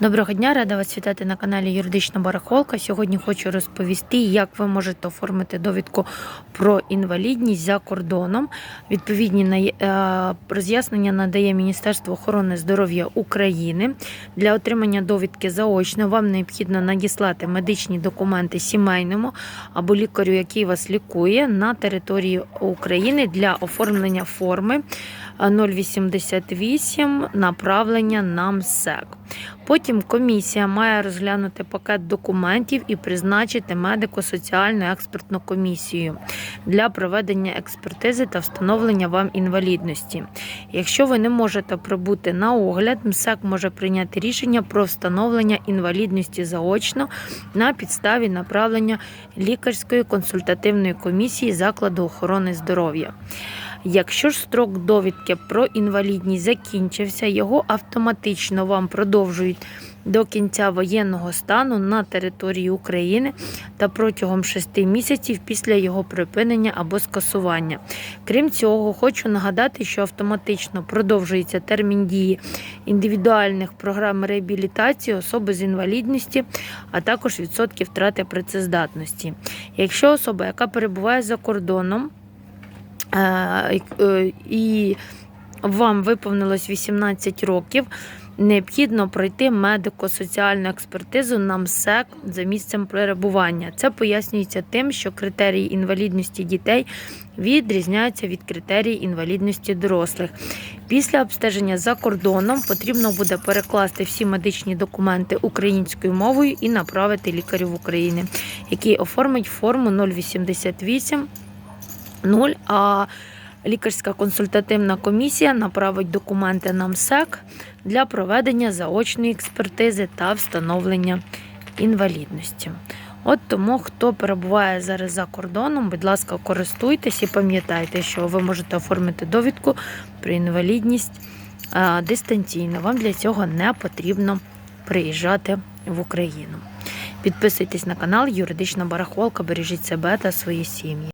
Доброго дня, рада вас вітати на каналі Юридична Барахолка. Сьогодні хочу розповісти, як ви можете оформити довідку про інвалідність за кордоном. Відповідні на- е, роз'яснення надає Міністерство охорони здоров'я України. Для отримання довідки заочно вам необхідно надіслати медичні документи сімейному або лікарю, який вас лікує на території України для оформлення форми 088 направлення на МСЕК. Потім комісія має розглянути пакет документів і призначити медико-соціальну експертну комісію для проведення експертизи та встановлення вам інвалідності. Якщо ви не можете прибути на огляд, МСЕК може прийняти рішення про встановлення інвалідності заочно на підставі направлення лікарської консультативної комісії закладу охорони здоров'я. Якщо ж строк довідки про інвалідність закінчився, його автоматично вам продовжують до кінця воєнного стану на території України та протягом 6 місяців після його припинення або скасування. Крім цього, хочу нагадати, що автоматично продовжується термін дії індивідуальних програм реабілітації особи з інвалідності, а також відсотки втрати працездатності. Якщо особа, яка перебуває за кордоном, і вам виповнилось 18 років, необхідно пройти медико-соціальну експертизу на МСЕК за місцем перебування. Це пояснюється тим, що критерії інвалідності дітей відрізняються від критерій інвалідності дорослих. Після обстеження за кордоном потрібно буде перекласти всі медичні документи українською мовою і направити лікарю в Україні, який оформить форму 088 0, а лікарська консультативна комісія направить документи на МСЕК для проведення заочної експертизи та встановлення інвалідності. От тому, хто перебуває зараз за кордоном, будь ласка, користуйтесь і пам'ятайте, що ви можете оформити довідку про інвалідність а, дистанційно. Вам для цього не потрібно приїжджати в Україну. Підписуйтесь на канал Юридична Барахолка, бережіть себе та свої сім'ї.